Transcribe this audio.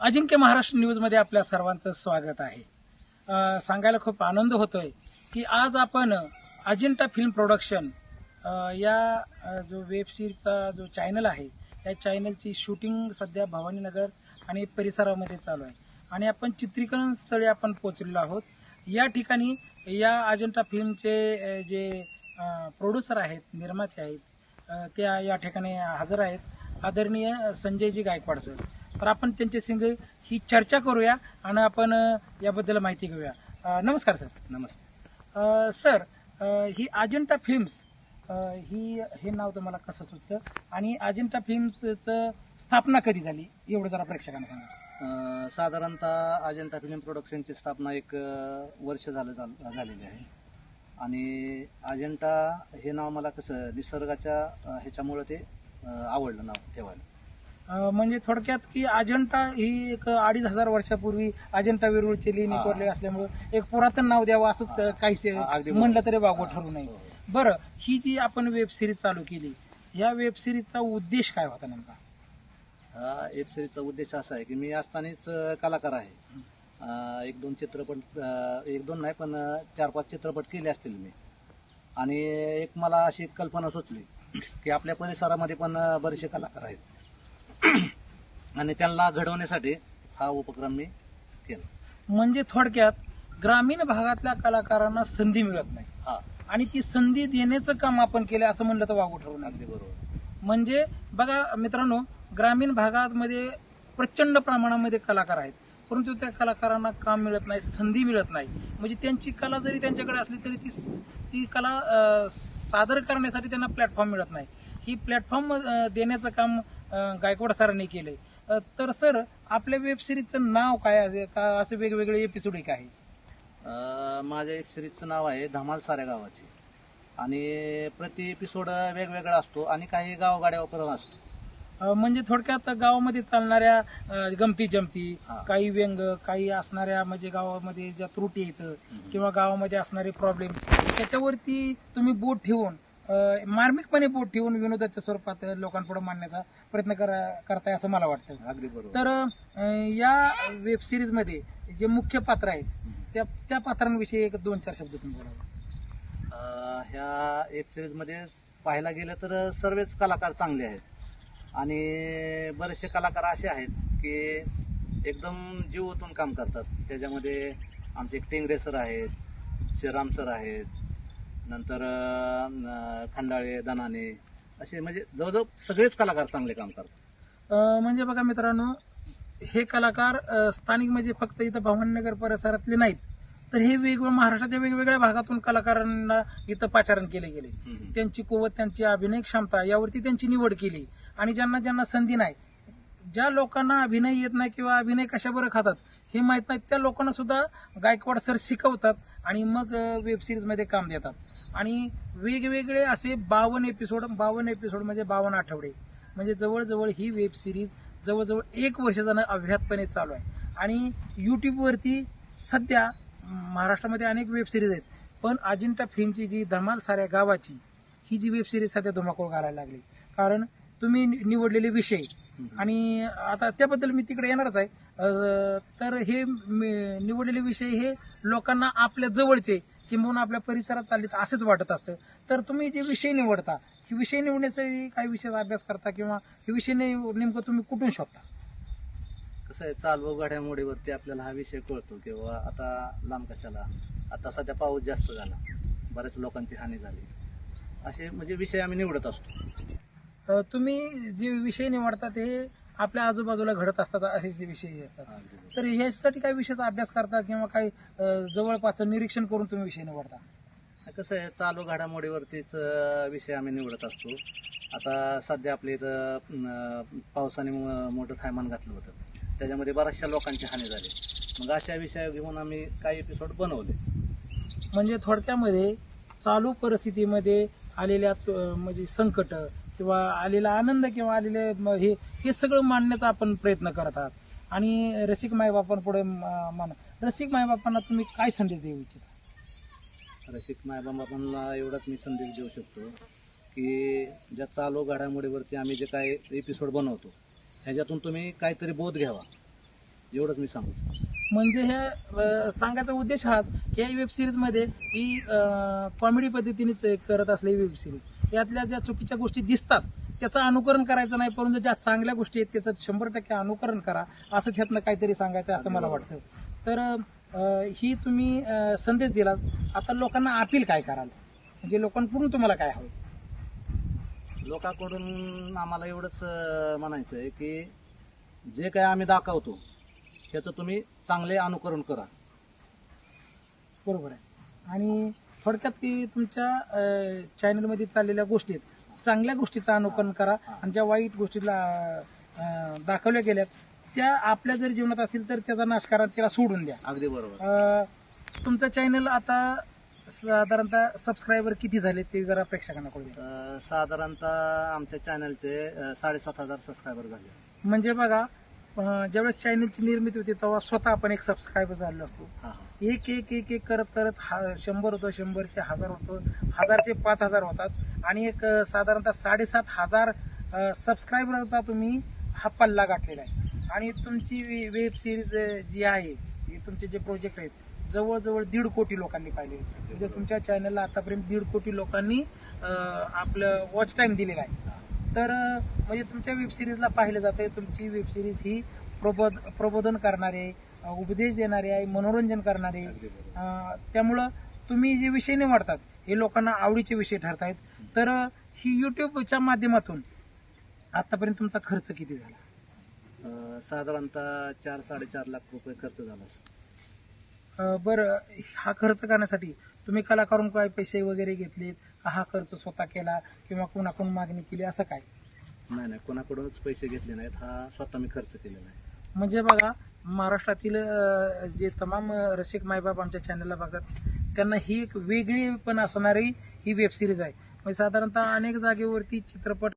अजिंक्य महाराष्ट्र न्यूजमध्ये आपल्या सर्वांचं स्वागत आहे. सांगायला खूप आनंद होतोय की आज आपण अजिंठा फिल्म प्रोडक्शन या जो वेब सिरीजचा जो चॅनल आहे या चॅनलची शूटिंग सध्या भवानीनगर आणि परिसरामध्ये चालू आहे. आणि आपण चित्रीकरण स्थळी आपण पोहोचलेलो आहोत. या ठिकाणी या अजिंठा फिल्मचे जे प्रोड्युसर आहेत निर्माते आहेत त्या या ठिकाणी हजर आहेत. आदरणीय संजयजी गायकवाड सर तर आपण त्यांच्या संग ही चर्चा करूया आणि आपण याबद्दल माहिती घेऊया. नमस्कार सर. नमस्ते. सर ही अजिंठा फिल्म्स ही हे नाव तुम्हाला कसं सुचलं आणि अजिंठा फिल्म्सचं स्थापना कधी झाली? एवढं जरा प्रेक्षकांना सांगा. साधारणतः अजंता फिल्म प्रोडक्शनची स्थापना एक वर्ष झालं झाल- झालेली आहे. आणि अजंटा हे नाव मला कसं निसर्गाच्या ह्याच्यामुळं ते आवडलं नाव ठेवायला. म्हणजे थोडक्यात की अजंठा ही एक अडीच हजार वर्षापूर्वी अजंठा वेरूळचे लेणी. कोरले असल्यामुळे एक पुरातन नाव द्यावं असंच बरोबर. म्हणलं तरी वागवं ठरू नये. हो. बरं ही जी आपण वेब सिरीज चालू केली या वेब सिरीजचा उद्देश काय होता नेमका? हा वेब सिरीजचा उद्देश असा आहे की मी असतानाच कलाकार आहे. एक दोन चित्रपट एक दोन नाही पण चार पाच चित्रपट केले असतील मी. आणि एक मला अशी कल्पना सुचली की आपल्या परिसरामध्ये पण बरेचसे कलाकार आहेत. आणि त्यांना घडवण्यासाठी हा उपक्रम मी केला. म्हणजे थोडक्यात ग्रामीण भागातल्या कलाकारांना संधी मिळत नाही. हा. आणि ती संधी देण्याचं काम आपण केलं असं म्हणलं तर वागू ठरू नये. अगदी बरोबर. म्हणजे बघा मित्रांनो ग्रामीण भागामध्ये प्रचंड प्रमाणामध्ये कलाकार आहेत. परंतु त्या कलाकारांना काम मिळत नाही संधी मिळत नाही. म्हणजे त्यांची कला जरी त्यांच्याकडे असली तरी ती ती कला अं, सादर करण्यासाठी त्यांना प्लॅटफॉर्म मिळत नाही. ही प्लॅटफॉर्म देण्याचं काम गायकवाड सरांनी केलंय. अं, तर सर आपल्या वेब सिरीजचं नाव काय आहे? का असे वेगवेगळे एपिसोड आहे? काय अं, माझ्या वेब सिरीजचं नाव आहे धमाल साऱ्या गावाची. आणि प्रति एपिसोड वेगवेगळा असतो आणि काही गावगाड्यावर पण असतो. अं, म्हणजे थोडक्यात गावामध्ये चालणाऱ्या अं, गमती जमती हा. काही व्यंग काही असणाऱ्या म्हणजे गावामध्ये ज्या त्रुटी येतं किंवा गावामध्ये असणारे प्रॉब्लेम त्याच्यावरती तुम्ही बोट ठेवून मार्मिकपणे बोट ठेवून विनोदाच्या स्वरूपात लोकांपुढे मांडण्याचा प्रयत्न करा करताय असं मला वाटतं अगदी बरोबर. तर अं, या वेब सिरीजमध्ये जे मुख्य पात्र आहेत त्या त्या पात्रांविषयी एक दोन चार शब्द तुम्ही बोलावे अं, ह्या वेब सिरीजमध्ये पाहायला गेलं तर सर्वच कलाकार चांगले आहेत. आणि बरेचसे कलाकार असे आहेत की एकदम जीव ओतून काम करतात. त्याच्यामध्ये आमचे एक टेंगरे सर आहेत श्रीराम सर आहेत नंतर खंडाळे दनाने असे म्हणजे जवळजवळ सगळेच कलाकार चांगले काम करतात. म्हणजे बघा मित्रांनो हे कलाकार स्थानिक म्हणजे फक्त इथं भवानीनगर परिसरातले नाहीत तर हे वेगवेगळ्या महाराष्ट्राच्या वेगवेगळ्या भागातून कलाकारांना इथं पाचारण केले गेले. त्यांची कुवत त्यांची अभिनय क्षमता यावरती त्यांची निवड केली. आणि ज्यांना ज्यांना संधी नाही ज्या लोकांना अभिनय येत नाही किंवा अभिनय कशा बरं खातात हे माहीत नाही त्या लोकांना सुद्धा गायकवाड सर शिकवतात आणि मग वेब सिरीजमध्ये काम देतात. आणि वेगवेगळे असे बावन्न एपिसोड बावन्न एपिसोड म्हणजे बावन्न आठवडे. म्हणजे जवळजवळ ही वेब सिरीज जवळजवळ एक वर्षाचा अव्याहतपणे चालू आहे. आणि यूट्यूबवरती सध्या महाराष्ट्रामध्ये अनेक वेब सिरीज आहेत. पण अजिंठा फिल्मची जी धमाल साऱ्या गावाची ही जी वेब सिरीज सध्या धुमाकूळ घालायला लागली. कारण तुम्ही निवडलेले विषय. आणि आता त्याबद्दल मी तिकडे येणारच आहे. तर हे मी- निवडलेले विषय हे लोकांना आपल्या जवळचे किंवा आपल्या परिसरात चालले तर असंच वाटत असतं. तर तुम्ही जे विषय निवडता हे विषय निवडण्यासाठी काही विषयाचा अभ्यास करता किंवा हे विषय नेमकं तुम्ही कुठून शोधता? कसं आहे चालू घड्यामोडीवरती आपल्याला हा विषय कळतो किंवा आता लांब कशाला? आता सध्या पाऊस जास्त झाला. बऱ्याच लोकांची हानी झाली. असे म्हणजे विषय आम्ही निवडत असतो. तुम्ही जे विषय निवडता ते आपल्या आजूबाजूला घडत असतात असेच विषय असतात. तर ह्यासाठी काही विषयाचा अभ्यास करता किंवा काही अं, जवळपासचं निरीक्षण करून तुम्ही विषय निवडता? कसं आहे चालू घडामोडीवरतीच विषय आम्ही निवडत असतो. आता सध्या आपल्या इथं पावसाने म- मोठं थैमान घातलं होतं. त्याच्यामध्ये बऱ्याचशा लोकांची हानी झाली. मग अशा विषय घेऊन आम्ही काही एपिसोड बनवले. म्हणजे थोडक्यामध्ये चालू परिस्थितीमध्ये आलेल्या म्हणजे संकट किंवा आलेला आनंद किंवा आलेले हे हे सगळं मांडण्याचा आपण प्रयत्न करत आहात. आणि रसिक मायबापांपुढे मान रसिक मायबापांना तुम्ही काय संदेश देऊ इच्छिता? रसिक मायबापांना एवढाच मी संदेश देऊ शकतो की ज्या चालू घडामोडीवरती आम्ही जे काय एपिसोड बनवतो ह्याच्यातून तुम्ही काहीतरी बोध घ्यावा. एवढंच मी सांगू शकतो. म्हणजे अं, सांगायचा उद्देश हाच की या वेब सिरीजमध्ये ही कॉमेडी पद्धतीनेच करत असलेली वेब सिरीज यातल्या ज्या चुकीच्या गोष्टी दिसतात त्याचं अनुकरण करायचं नाही परंतु ज्या चांगल्या गोष्टी आहेत त्याचं शंभर टक्के अनुकरण करा असंच ह्यातनं काहीतरी सांगायचं असं मला वाटतं. तर ही तुम्ही संदेश दिलात. आता लोकांना अपील काय कराल? म्हणजे लोकांकडून तुम्हाला काय हवं? लोकांकडून आम्हाला एवढंच म्हणायचं आहे की जे काय आम्ही दाखवतो त्याचं तुम्ही चांगले अनुकरण करा. बरोबर आहे. आणि थोडक्यात की तुमच्या चॅनलमध्ये चाललेल्या गोष्टी आहेत. चांगल्या गोष्टीचं अनुकरण करा आणि ज्या वाईट गोष्टीला दाखवल्या गेल्यात त्या आपल्या जर जीवनात असतील तर त्याचा नाश करा त्याला सोडून द्या. अगदी बरोबर. तुमचं चॅनल आता साधारणतः सबस्क्रायबर किती झाले ते जरा प्रेक्षकांना कळू साधारणतः आमच्या चॅनलचे साडेसात हजार सबस्क्रायबर झाले. म्हणजे बघा ज्यावेळेस चॅनलची निर्मिती होती तेव्हा स्वतः आपण एक सबस्क्रायबर झालेलो असतो. एक एक एक एक करत करत हा- शंभर होतं शंभरचे हजार होतं हजारचे पाच हजार होतात. आणि एक साधारणतः साडेसात हजार सबस्क्रायबरचा तुम्ही हा पल्ला गाठलेला आहे. आणि तुमची वेब सिरीज जी आहे ही तुमचे जे प्रोजेक्ट आहेत जवळजवळ दीड कोटी लोकांनी पाहिले. म्हणजे तुमच्या चॅनलला आतापर्यंत दीड कोटी लोकांनी आपलं वॉच टाइम दिलेला आहे. तर म्हणजे तुमच्या वेब सिरीजला पाहिलं जातंय तुमची वेब सिरीज ही प्रबोध प्रबोधन करणारे उपदेश देणारे आहे मनोरंजन करणारे. त्यामुळं तुम्ही जे विषय निवडतात हे लोकांना आवडीचे विषय ठरतायत. तर ही युट्यूबच्या माध्यमातून आतापर्यंत तुमचा खर्च किती झाला? साधारणतः चार साडेचार लाख रुपये खर्च झाला बरं हा खर्च करण्यासाठी तुम्ही कलाकारून काय पैसे वगैरे घेतलेत? का हा खर्च स्वतः केला किंवा कोणाकडून मागणी केली? असं काय? नाही नाही. कोणाकडूनच पैसे घेतले नाहीत. हा स्वतः मी खर्च केलेला आहे. म्हणजे बघा महाराष्ट्रातील अं, जे तमाम रसिक मायबाप आमच्या चॅनलला बघतात त्यांना ही एक वेगळी पण असणारी ही वेब सिरीज आहे. म्हणजे साधारणतः अनेक जागेवरती चित्रपट